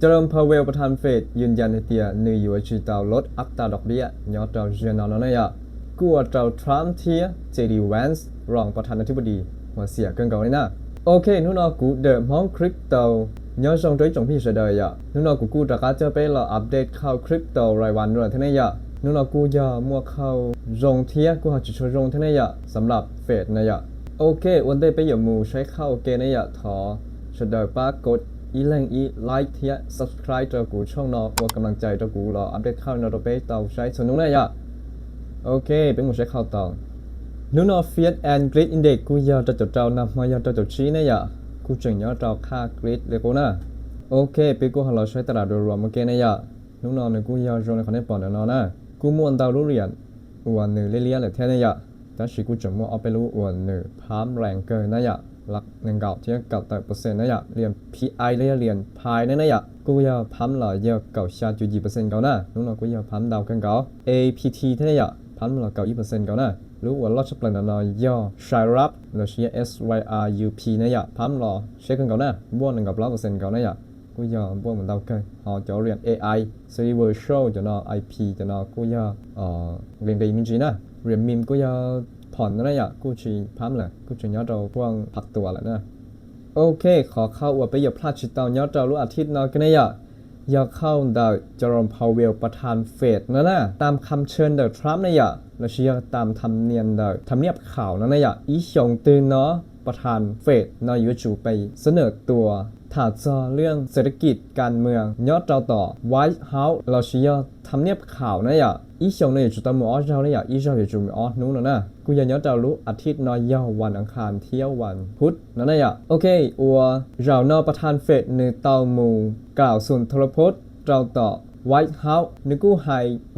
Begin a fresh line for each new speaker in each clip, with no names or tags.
เจอร์มพาวเวลประธานเฟดยืนยันในเตียนืออยู่ชีตาวลดอัตราดอกเบี้ยยอดเราเจนอนนั่นยะกัวเราทรัมป์เทียเจดีแวนส์รองประธานาธิบดีหัวเสียเกินเก่าเลยนะโอเคนู่นอกูเดิมห้องคริปโตยอดทรงด้วยจงพี่เสดยะนู่นอกูกูตะกาเจอไปเราอัปเดตเข้าคริปโตรายวันด้วยที่นี่ยะนู่นอกูยามัวเข้าลงเทียกูหาจุดชลงเที่นี่ยะสำหรับเฟดนะยะโอเควันเดย์ไปอย่ามูใช้เข้าเกณฑ์นะยะทอชดป้ากด อีแรงอีไลค์เทีย subscribe ตัวกูช่องนอกว่ากำลังใจตัวกูรออัปเดตข่าวนอร์เบย์เตาใช้สนุกแน่ยะโอเค เป็นกูใช้ข่าวต่อนูนอเฟียสแอนกรีดอินเด็กกูยาวจะจดเจ้านำมายาวจะจดชี้แน่ยะกูจึงยาวเจ้าค่ากรีดเลยกูนะโอเคเป็นกูหันเราใช้ตลาดโดยรวมเมื่อกี้แน่ยะนูนอเนี่ยกูยาวจงในคอนเทนต์ปอนเนาะนะกูม่วนดาวรู้เรียนวันหนึ่งเลี้ยๆเลยแท้แน่ยะแต่สิกูจะมั่วเอาไปรู้วันหนึ่งพามแรงเกินนะยะ หลักหนึ่งเก่าที่เก่าแต่เปอร์เซ็นต์นะยะเรียน PI เลยเรียน Pi นั่นนะยะกูอยากพัมละเยอะเก่าชาจุดยี่เปอร์เซ็นต์เก่านะนู้นเรากูอยากพัมดาวกันเก่า APT ที่นะยะพัมละเก่ายี่เปอร์เซ็นต์เก่านะรู้ว่าลอดชับเลยนะเราย่อ Shy Rap เราเชีย SYRUP นะยะพัมละเช็คกันเก่านะบวกหนึ่งกับร้อยเปอร์เซ็นต์เก่านะยะกูอยากบวกเหมือนดาวกัน họ cho เรียน AI ซีรีส์ virtual จะนอ IP จะนอกูอยากเอ่อเรียนดีมิจีนะเรียนมิมกูอยาก ผ่อนนั่นแหละกูชีพัมเลยกูจะยอดเราพวงผักตัวแหละนะโอเค ขอเข้าอวดไปอย่าพลาดชิดตอนยอดเรารู้อาทิตย์นอนกันเนะอย่าอย่าเข้าดาวจอร์มพาวเวลประธานเฟดนะนะตามคำเชิญเดอทรัมป์นะอย่าเราเชียร์ตามทำเนียนเดอทำเนียบข่าวนะนะอย่าอีชงตื่นเนาะประธานเฟดนอยจูไปเสนอตัวถาจอเรื่องเศรษฐกิจการเมืองยอดเราต่อไวท์เฮาส์เราเชียร์ทำเนียบข่าวนะอย่า อีชงเนี่ยจุดตามออเราเนี่ยอีชงอยู่จุดออนู้นแล้วนะกูยังย้อนจะรู้อาทิตย์น้อยยาววันอังคารเที่ยววันพุธนั่นแหละโอเคอัวเราเนอประธานเฟดในเตามูกล่าวส่วนทรพจน์เราต่อไวท์เฮาส์นึกกูไฮ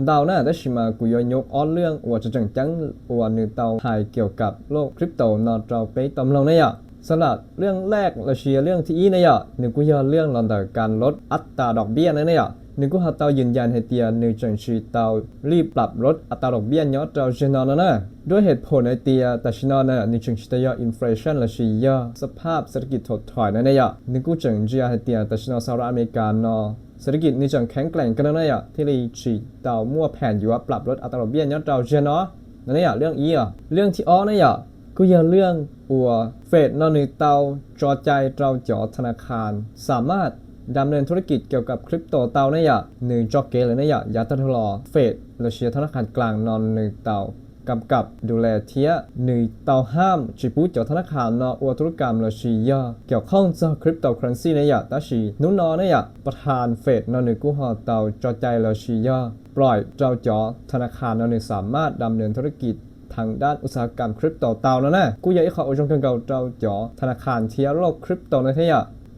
ดาวน่าแต่ชิมากูยอยกออเรื่องอัวจะจังจังอัวในเตาไฮเกี่ยวกับโลกคริปโตนอเราไปตำลงเนี่ยสลัดเรื่องแรกเราเชียร์เรื่องที่อีเนี่ยนึกกูยอเรื่องลอนดการลดอัตราดอกเบี้ยนั่นเนี่ย นึกว่าเตายืนยันให้เตียนึกจังชีเตารีบปรับลดอัตราดอกเบี้ยยอดเราชนอนนะด้วยเหตุผลในเตียแต่ชนอนนะนึกจังชีเตยอินฟลชันและชียสภาพเศรษฐกิจถดถอยนั่นเนี่ยนึกว่าจังจียให้เตียแต่ชนอนสหรัฐอเมริกาเนาะเศรษฐกิจนี่จังแข็งแกร่งกันนะเนี่ยที่รีชีเตามั่วแผนอยู่ว่าปรับลดอัตราดอกเบี้ยยอดเราชนเนาะนั่นเนี่ยเรื่องอีอะเรื่องที่อ้อเนี่ยก็ย่าเรื่องอัวเฟดนอนนึเตาจอใจเราจอธนาคาร สามารถ ดำเนินธุรกิจเกี่ยวกับคริปโตเตาเนี่ยอยากหนึ่งจอกเกเลยเนี่ยอยากยาตทลอเฟดรัสเซียธนาคารกลางนอนหนึ่งเตากำกับดูแลเทียหนึ่งเตาห้ามจิปูเจ้าธนาคารนออวธุรกรรมรัสเซียเกี่ยวข้องกับคริปโตเคอเรนซีเนี่ยอยากตัชีนุนนอเนี่ยอยากประธานเฟดนอนหนึ่งกู้หอเตาจอใจรัสเซียปล่อยเจ้าจอธนาคารนอนหนึ่งสามารถดำเนินธุรกิจทางด้านอุตสาหกรรมคริปโตเตาแล้วนะกูอยากให้เขาอาชงกันเก่าเจ้าจอธนาคารเทียโลกคริปโตนเทีย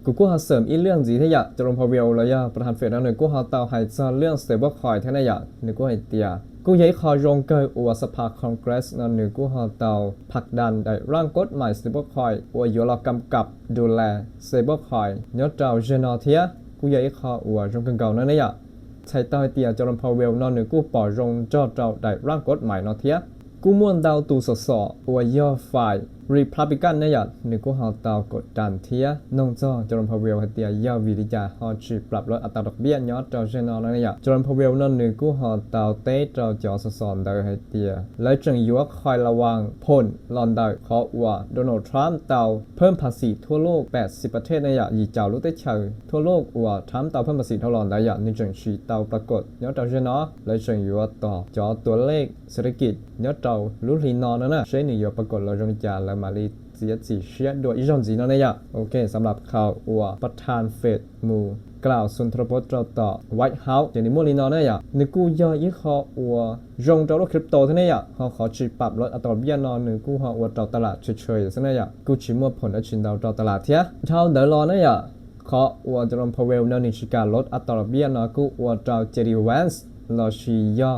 กูกูหาเสริมอีเรื่องจีที่อยากจะลงพาเวลแล้วยาประธานเฟดแล้วหนึ่งกูหาเตาหายซาเรื่อง stable coin ที่น่าอยากหนึ่งกูให้เตียกูย้ายคอลงเกยอวสภาคอนเกรสนั่นหนึ่งกูหาเตาผลักดันได้ร่างกฎหมาย stable coin อวอยู่รอกำกับดูแล stable coin ยอดเจ้าเจนอเทียกูย้ายคออวจงกันเก่านั่นน่ะอยากใช้เตาให้เตียจะลงพาเวลนอนหนึ่งกูปล่อยลงจอดเจ้าได้ร่างกฎหมายนอเทียกูม่วนดาวตูสสออวยย่อฝ่าย รีพับลิกันเนี่ยากนึกกูหาดาวกดดันเทียนงจอจอร์นพาเวลเตียย่อวิริยาฮอชีปรับลดอัตราดอกเบี้ยยอดจอเชนอลเนี่ยากจอร์นพาเวลนั่นนึกกูหาดาวเตจอจอสอนดาวให้เตีย และจึงยัวคอยระวังผลลอนดาวขอว่าโดนัลด์ทรัมป์เตาเพิ่มภาษีทั่วโลก 80 ประเทศเนี่ยอยากยีเจ้าลูกเตเชอทั่วโลกว่าทรัมป์เตาเพิ่มภาษีเท่าหลอนได้อยากนี่จึงชีเตาปรากฏยอดจอเชนอและจึงยัวต่อจอตัวเลขเศรษฐกิจยอดเจ้าลูกลีนอนนั่นน่ะใช้หนึ่งยัวปรากฏเราจงจาและมาลีเสียสีเชียด้วยอีจอนจีนั่นเองโอเคสำหรับข่าวอัวประธานเฟดมูกล่าวสุนทรพจน์เราต่อไวท์เฮาส์อย่างนี้มัวลีนอนเนี่ยนึกกูยอยี่ขออัวจงเจ้าโลคริปโตที่นี่ยเขาขอจีปรับลดอัตราเบี้ยนอนนึกกูหออัวเจ้าตลาดเฉยๆซะเนี่ยกูชิมัวผลและชินดาวเจ้าตลาดเทียเท่าเดอรอเนี่ยขออัวจรมพาเวลนนิชิการลดอัตราเบี้ยนอกูอัวเจ้าเจดีแวนส์ลอชีย่อ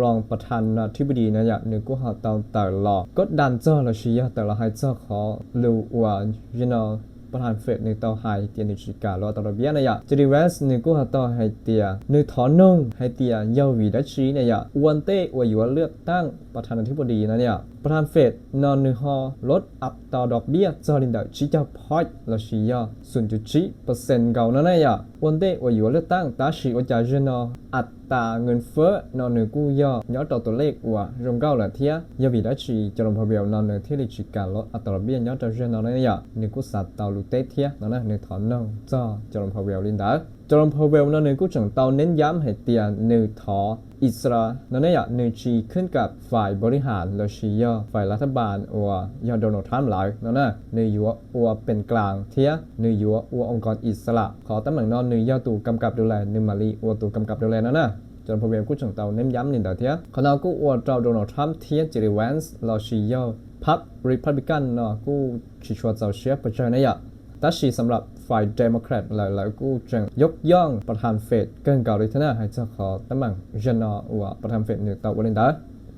รองประธานาธิบดีนะอยากนึกกูหาเตาแต่หลอกกดดันเจ้าละชียแต่ละให้เจ้าขอลูว่ายูนอประธานเฟดในึกเตาไฮเตียนิชิกาลอตระเบียนะยากจดีเวสในกูหาตาให้เตียในถอนนงให้เตียเยาวีดัชชีนะยากวันเต้อวยอยู่ว่าเลือกตั้งประธานาธิบดีนะเนี่ยประธานเฟดนอนนึกฮอลดอัตราดอกเบี้ยจอรินดาชิจาพอยต์ละชีย0.7%เซ็นต์เก่านั่นนะยาวันเดว่าอยู่เลือกตั้งตาชีว่าจะเจนออัตราเงินเฟ้อนอนหนึ่งกู้ย่อยอดตัวเลขว่ารงเก้าหละเทียยาวิดาชีจะลงพเบียวนอนหนึ่งที่ลิจิการลดอัตราเบี้ยยอดเจนอเนี่ยหนึ่งกู้สัตว์ตาลูเตเทียนั่นนะหนึ่งถอนนองจ้าจะลงพเบียวลินดา จะลงพเบียวนอนหนึ่งกู้จังเตาเน้นย้ำให้เตียนึ่งถออิสรานั่นเนี่ยหนึ่งชีขึ้นกับฝ่ายบริหารรัสเซียฝ่ายรัฐบาลว่ายอโดนัลด์ทรัมป์หลายนั่นนะหนึ่งอยู่ว่าเป็นกลางเทียหนึ่งอยู่ว่าองค์กรอิสระ ขอตำแหน่งนอนหนึ่งยอดตูกำกับดูแลหนึ่งมาลีว่าตูกำกับดูแลนั่นนะจนพอเวียนกู้จังเตาเน้นย้ำนินเดียวเทียขณะกู้อวดเจ้าโดนัลด์ทรัมป์เทียจิริแวนส์เราชีเยพรรครีพับลิกันเนาะกู้ชิชัวเจ้าเชียประชาชนเจนยแต่ชีสำหรับ ฝ่ายเดโมแครตหลายๆกู้จังยกย่องประธานเฟดเกินเก่าเลยทนาให้เจ้าขอตำแหน่งเจนออวประธานเฟดหนึ่งเตาวันนินเดีย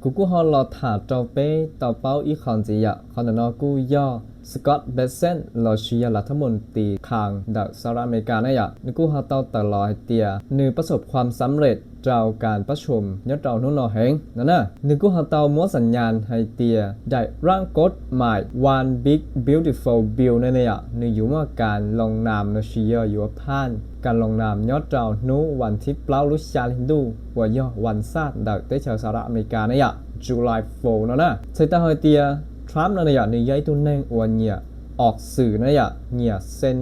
กูกู้ฮอลลอถาเจ้าเป้ต่อเป้าอีคอนจียะขณะนอกู้ย่อ สกอตต์เบสเซนเราเชียรัฐมนตรีคางดักสหรัฐอเมริกาเนี่ยนึกูฮาเตาตลอดเตียนึประสบความสำเร็จเจ้าการประชุมยอดเรานุ่นนอเฮงนั่นนะนึกูฮาเตามัวสัญญาณให้เตียได้ร่างกฎหมาย one big beautiful bill นั่นเนี่ยนึอยู่ว่าการลงนามนเชียอยู่ผ่านการลงนามยอดเรานูวันที่เปล่าลุชาลินดูว่าย่อวันซาดดักเตชาวสหรัฐอเมริกาเนี่ย July 4นั่นนะใช้ตาเฮเตีย ทรัมป์นั่นเนี่ยในยัยตุนเนงอวนเนี่ยออกสื่อนั่นเนี่ยเนี่ยเซ็น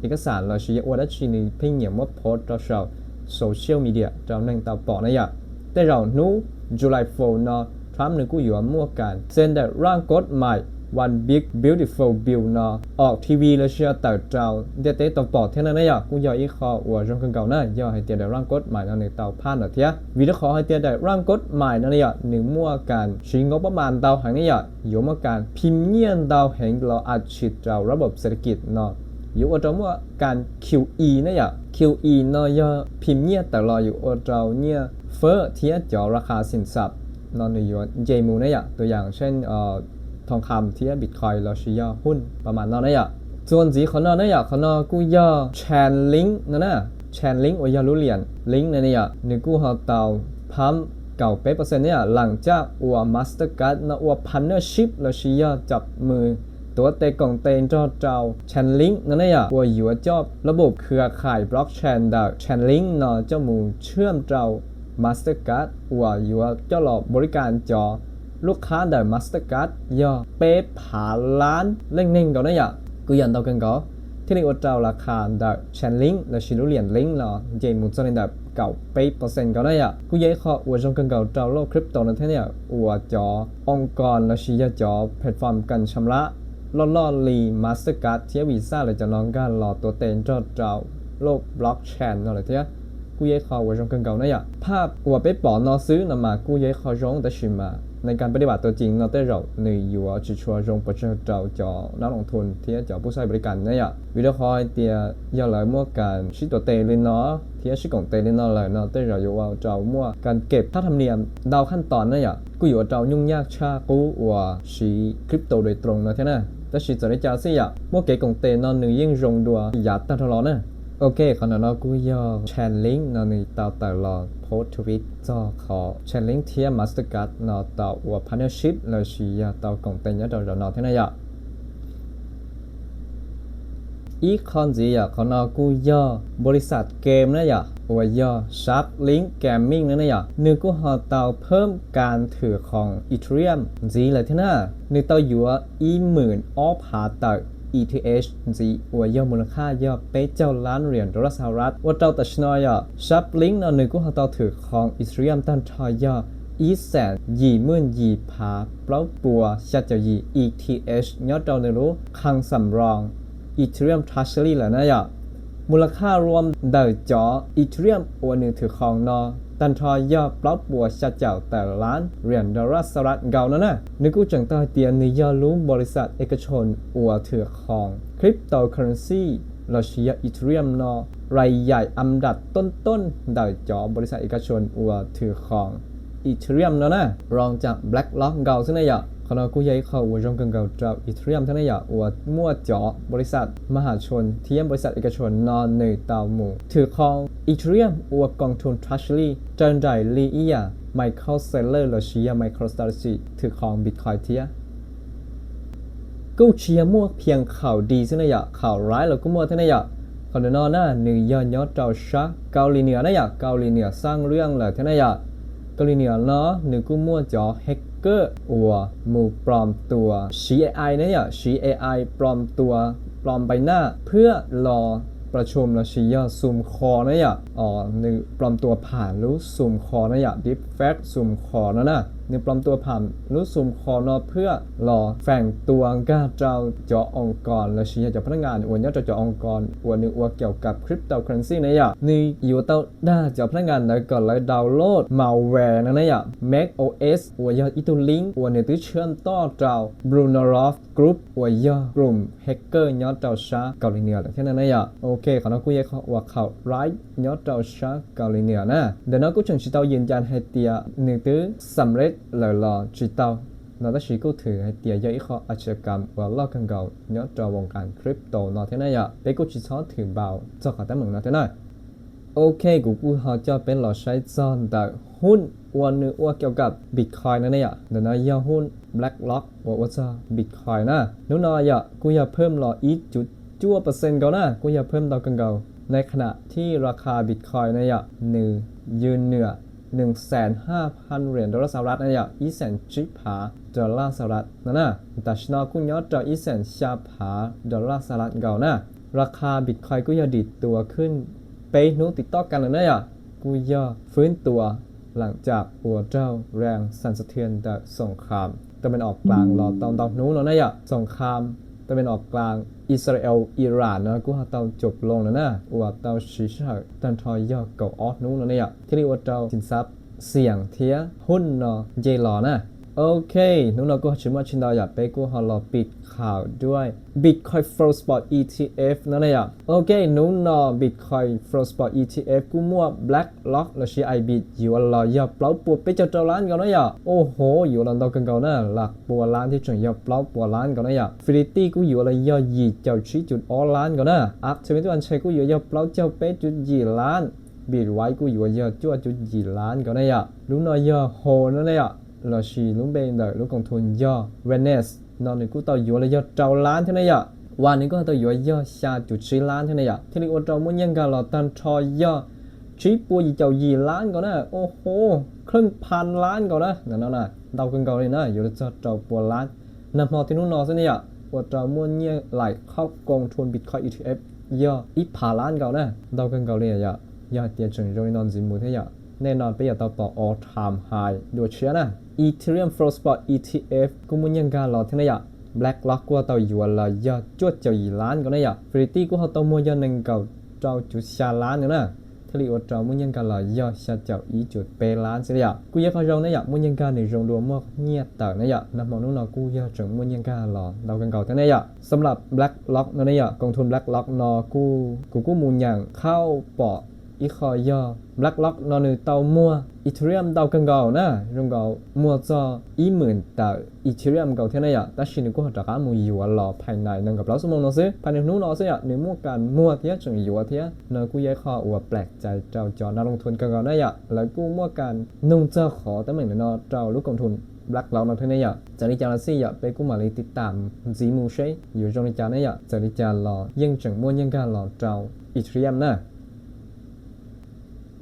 เอกสารเราชี้ว่าได้ชีนิเพ่งเนี่ยว่าโพสต์เราชาวโซเชียลมีเดียเราหนึ่งต่อปอนั่นเนี่ยแต่เรานู้ July 4เนาะทรัมป์นึงกูอยู่ว่ามั่วกันเซ็นแต่ร่างกฎหมาย one big beautiful bill นาออกทีวีแล้วเชื่อแต่เจ้าเดี๋ยวเตะต่อปอเท่านั้นเนี่ยกูอยากอีกข้อว่าจงกันเก่านั่นอยากให้เตียได้ร่างกฎหมายนั่นในเตาผ่านเนาะเทียวิธีขอให้เตียได้ร่างกฎหมายนั่นเนี่ยหนึ่งมั่วกันชิงงบประมาณเตาแหางเนี่ยอยู่มาการพิมพ์เงียนเตาแห่งเราอัดฉีดเจ้าระบบเศรษฐกิจนาะอยู่ว่าจะว่าการ QE เนี่ย QE เนาะยพิมพ์เนี่ยแต่รออยู่ว่าเราเนี่ยเฟ้อเทียจ่อราคาสินทรัพย์นอนอยู่เจมูเนี่ยตัวอย่างเช่นเอ่อ ทองคำเทียบิตคอยน์เราชี้ย่อหุ้นประมาณนั้นเนี่ยส่วนสีเขาเนะเนี่ยเขานาะกูย่อแชนลิงนั่นน่ะแชนลิงก์ว่ายารู้เรียญลิงนั่นเนี่ยนึกกูเขาเตาพัมเก่าเป๊ะเปอร์เซ็นต์เนี่ยหลังจากอัวมาสเตอร์การ์ดนะอัวพันเนอร์ชิพเราชี้ย่อจับมือตัวเตกองเตนจอเจ้าแชนลิงนั่นเองว่าอยู่ว่าจอบระบบเครือข่ายบล็อกเชนดาแชนลิงเนาะเจ้ามูเชื่อมเจ้า Mastercard ว่าอยู่ว่าเจ้าหลอกบริการจอ ลูกค้าได้ Mastercard ย่อเป๊ะผาล้านเล่งนิ่งก่อนนะอย่ากูยันเตากันก็ที่นี่ว่าเจ้าราคาได้แชนลิงและชิลุเหรียญลิงเนาะเจมุนจะในแบบเก่าเป๊ะเปอร์เซ็นต์ก่อนนะอย่ากูยัยขอว่าจงกันเก่าเจ้าโลกคริปโตนั่นเท่านี่ยว่าจอองค์กรและชียจอแพลตฟอร์มกันชำระล่อล่อลีมาสเตอร์การ์ดเทียวีซ่าเลยจะน้องกันรอตัวเต็นจอดเจ้าโลกบล็อกเชนอะไรเทียกูย่เขาว่าจงกันเก่านะอย่าภาพอว่าไปปอนอซื้อนมากูเย่เขาจงแต่ชิมา ในการปฏิบัติตัวจริงเราได้เราในอยู่จะชัวร์รงประชาเจ้าจอนักลงทุนที่จะผู้ใช้บริการเนี่ยวิดีโอคอยเตียยาเลยมั่วการชิตัวเตลินเนาะที่ชิของเตลินเนาะเลยเนาะได้เราอยู่ว่าเจ้ามั่วการเก็บท่าธรรมเนียมดาวขั้นตอนเนี่ยกูอยู่เจ้ายุ่งยากชากูว่าชีคริปโตโดยตรงนะเท่านั้นแต่ชีจะได้จ้าสิยะมั่วเก๋ของเตนอนหนึ่งยิ่งรงดัวหยาดตาทะเลาะเนี่โอเคขณะนั้นกูอยากแชร์ลิงก์นอนนี่ตาวตลอด โพสทวิตจอขอแชนลิงก์เทียมาสเตอร์การ์ดนอต่อว่าพาร์เนอร์ชิพเราชียาต่อกงเต็นยอดเรานอเท่นั้นยะอีคอนจีอะเขานอกูย่อบริษัทเกมนะอย่าว่าย่อชับลิงแกมมิ่งนั่นนะอย่านึกกูหอเตาเพิ่มการถือของอีเทเรียมจีเลยที่น่านึกเตาอยู่ว่าอีหมื่นออฟหาเตา ETH จีว่าย่อมูลค่าย่อเป๊ะเจ้าล้านเหรียญดอลลาร์สหรัฐว่าเจ้าตัชนอยอะชับลิงก์นอนึกกูหอเตาถือของอีเทเรียมตั้งทอย่ออีแสนยี่หมื่นยี่พาเปล่าปัวชัดเจ้ายี่ ETH ยอดเจ้าในรู้คังสำรอง Ethereum Treasury แล้วนะย่ามูลค่ารวมเดจอ Ethereum อวนหนึ่งถือของนอ ตันทอยอปลอบบัวชาเจ้าแต่ล้านเหรียญดอลลาร์สหรัฐเก่านั่นนะนึกูจังตาเตียนนิยอรู้บริษัทเอกชนอวถือของคริปโตเคอเรนซีเราเชียอีเทเรียมนอรายใหญ่อันดับต้นๆไดจอบริษัทเอกชนอวถือของอีเทเรียมนอนะรองจาก BlackRock เก่าซึ่งนายอาขณะกูย้ายเขาว่าจงกังเก่าจากอีเทรียมทั้งนี้อย่าอวดมั่วเจาะบริษัท มหาชน เทียมบริษัทเอกชนนอนในเตาหมู่ ถือครองอีเทรียมอวดกองทุน Treasury เจนไดลีอียไมเคิลเซลเลอร์โลชียไมโครสตาร์ซีถือครองบิตคอยเทียกู้เชียร์มั่วเพียงข่าวดีซึ่งนะอย่าข่าวร้ายเราก็มั่วทั้งนี้อย่าคอนเดนอน่ะหนึ่งยอนยอดเจ้าชาเกาหลีเหนือนะอยาเกาหลีเหนือสร้างเรื่องเลยท่านนะอยา กเลยเหนือเนาะหนึ่งกู้มั่วจอแฮกเกอร์อัวมูปลอมตัว CAI นะอยาก CAI ปลอมตัวปลอมใบหน้า เพื่อรอประชุมและชี้ยอดซูมคอนะอยาอ๋อหนึ่งปลอมตัวผ่านรู้ซูมคอนะอยาดิฟแฟกซูมคอนะนะ หนึ่งปลอมตัวผ่านรู้ซูมคอนาะเพื่อรอแฝงตัวกาเจ้าจอองค์กร และชี้จาพนักงานอวนยอดจอองค์กรอวนหนึ่งอวเกี่ยวกับคริปโตเคอเรนซีนะยากนี่อยู่เต้าได้จาพนักงานแล้วก็เลยดาวน์โหลดมาแวร์นะนะยาก Mac OS อวนยอดอีตัวลิงอวนเนี่ยตื้อเชื่อมต่อเจ้า Bruno Roth Group อวยอดกลุ่มแฮกเกอร์ยอดเจ้าชาเกาหลีเหนือแค่นั้นนะยากโอเคขอน้องคุยเขาว่าเขาไร้ยอดเจ้าชาเกาหลีเหนือนะเดี๋ยวน้องกูชงชิเตายืนยันให้เตียหนึ่งตื้อสำเร็จเลยรอชิเตา nó đã chỉ có thử hay tiền cho ít khó ở chơi cầm và lo cần cầu nhớ cho vòng การ crypto nó thế này ạ để cô chỉ có thử bảo cho cả tấm mừng nó thế này ok của cô họ cho bên lò sai cho tại หุ้นอ้วนนึกว่าเกี่ยวกับ Bitcoin นั่นเนี่ยเดี๋ยวนะย่อหุ้น BlackRock ว่าว่าจะ Bitcoin นะนู้นอยากกูอยากเพิ่มรออีกจุดจั่วเปอร์เซ็นต์เก่านะกูอยากเพิ่มดอกกันเก่าในขณะที่ราคา Bitcoin นะเนี่ยหนึ่งยืนเหนือ 1,500 เหรียญดอลลาร์สหรัฐนะอยากอีแสนจิผาดอลลาร์สหรัฐนั่นนะแต่ชนะกูยอดจะอีแสนชาผาดอลลาร์สหรัฐเก่านะราคาบิตคอยก็ยากดิดตัวขึ้นไปนู้ติดต่อกันเลยนะอยากกูยากฟื้นตัวหลังจากหัวเจ้าแรงสั่นสะเทือนจากสงครามตะเป็นออกกลางรอตอนตอนนู้นแล้วนะอยากสงครามตะเป็นออกกลาง อิสราเอลอิหร่านนะกูหาเตาจบลงแล้วนะว่าเตาชิชาตันทอยยอเก่าออสนู้นแล้วเนี่ยที่เรียกว่าเตาสินทรัพย์เสี่ยงเทียหุ้นเนาะเจหลอนะ โอเคนุนเราก็ชิมว่าชินดาวอยากไปกูฮอลลอปิดข่าวด้วย Bitcoin Flow Spot ETF นั่นเองโอเคนุนเนา Bitcoin Flow Spot ETF กูมั่ว Black Lock และชีไอบิดอยู่ว่าเราอยากเปล่าปัวไปเจ้าเจ้าล้านกันนะอย่าโอ้โห อยู่เราต้องกันกันนะหลักปัวล้านที่จงอยากเปล่าปัวล้านกันนะอย่าฟิลิตี้กูอยู่ว่าเรอยากยีเจ้าชี้จุดออล้านกันนะอัพเทวิตวันเชกูอยู่อยากเปล่าเจ้าเป๊จุดหยีล้านบีดไว้กูอยู่ว่าเยอะจ้วจุดหยีล้านก็ได้ยะลุงน้อยเยอะโหนั่นเลยอะ เราชีลุงเป็นเด็กลุงกองทุนเยอเวเนสนอนนี่กูต่อยู่เลยเยอเจ้าล้านเท่านั้นยะวันนี้ก็ต่อยู่เยอชาจุดสี่ล้านเท่านั้นยะที่นี่ว่าเรามุ่งยังกันเราตันทอเยอชีปัวยี่เจ้ายี่ล้านก็นนะโอ้โหครึ่งพันล้านก็นนะนั่นน่ะเดากันก่อนเลยนะอยู่เลยเจ้าปัวล้านนำพอที่นู้นนอนซะเนี่ยว่าเรามุ่งยังไหลเข้ากองทุนบิตคอย ETF เยออีพาล้านก็นนะเดากันก่อนเลยอะยอดเตียจงโรยนอนจิมูเทีย แน่นอนไปอย่าต่อต่อ all time high ดูเชื่อนะ Ethereum Flow Spot ETF กูมุ่งยังการรอเทีย Black Lock กูต่ออยู่ละยอดจวดเจ้าอีล้านก็นะยะ Fritty กูเขาต่อมัวยอดหนึ่งเก่าเจ้าจุดชาล้านเนี่ยนะทลีว่าเจ้ามุ่งยังการรอยอดชาเจ้าอีจุดเปล้านเสียกูอยากเขารงนะยะมุ่งยังการในโรงรวมมอกเงียบเต่านะยะนำมองนู้นเรากูอยากจงมุ่งยังการรอเรากันเก่าเท่านั้นยะสำหรับ Black Lock นั่นนะยะกองทุน Black Lock นอกูกูกูมุ่งยังเข้าปอ อีคอยอ Black Lock นอนเตามัวอีเทเรียมเตากังเกานะรงเกามัวจออีหมื่นเตาอีเทเรียมเกาเท่านั้นยะแต่ชินกูหัดจาการมูอยู่รอภายในนั่งกับเราสมองนอซึภายในนู้นนอซึอะในมั่วกันมั่วเทียจงอยู่เทียเนอกูย้ายข้ออวแปลกใจเจ้าจอนักลงทุนกังเกาได้ยะแล้วกูมั่วกันนุ่งเจ้าขอแต่เหมือนนอเจ้าลูกกองทุน Black Lock นอเท่านั้นยะจากนี้จาซี่ยะไปกูมาเลยติดตามจีมูเชยอยู่ตรงนี้จานี่ยะจากนี้จารอยังจังมัวยังการรอเจ้าอีเทเรียมนะ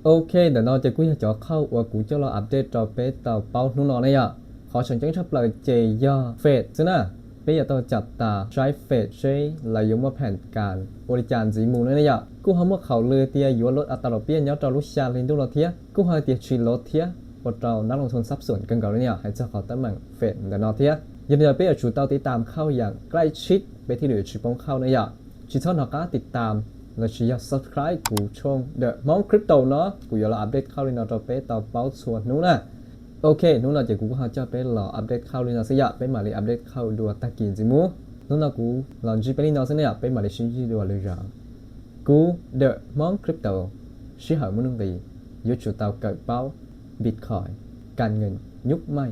Ok, để nó จะกูอยากจะเข้าว่ากูจะรออัปเดตต่อไปต่อเป้านู่นนอนเลยอะขอเชิญจังทับเลยเจย่อเฟดซะนะไปอย่าต้องจับตาใช้เฟดใช้ลายยมาแผนการบริจาคสีมูนั่นเนี่ยกูหาว่าเขาเลยเตียอยู่ลดอัตราดอกเบี้ยย้อนเราลุชาลินดูราเทียกูหาเตียชีลดเทียว่าเรานักลงทุนทรัพย์ส่วนกันเก่าเนี่ยให้เจ้าเขาตั้งมั่งเฟดเดี๋ยวนอเทียยินดีไปกับชูเตาติดตามเข้าอย่างใกล้ชิดไปที่เหลือชีปองเข้าเนี่ยชิชอนหอกาติดตาม เราจะอยา subscribe กูช่อง The Mount Crypto เนาะกูอยากเราอัปเดตเข้าเรียนเราไปต่อเป้าส่วนนู้นนะโอเคนู้นเราจะกูหขาจะเป็เราอัปเดตเข้าเรื่องเสียะเป็นมาเลยอัปเดตเข้าดูตะกินจิมูนู้นน่ะกูลองจีเป็นเราสียะเป็นมาเลยชี้จีดูวเลยจ้ากู The Mount Crypto ชี้หามุนุ่งดียุดจุดเตาเกิดเป้าบิตคอยการเงินยุคใหม่